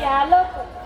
વધીને બુદ્ધિ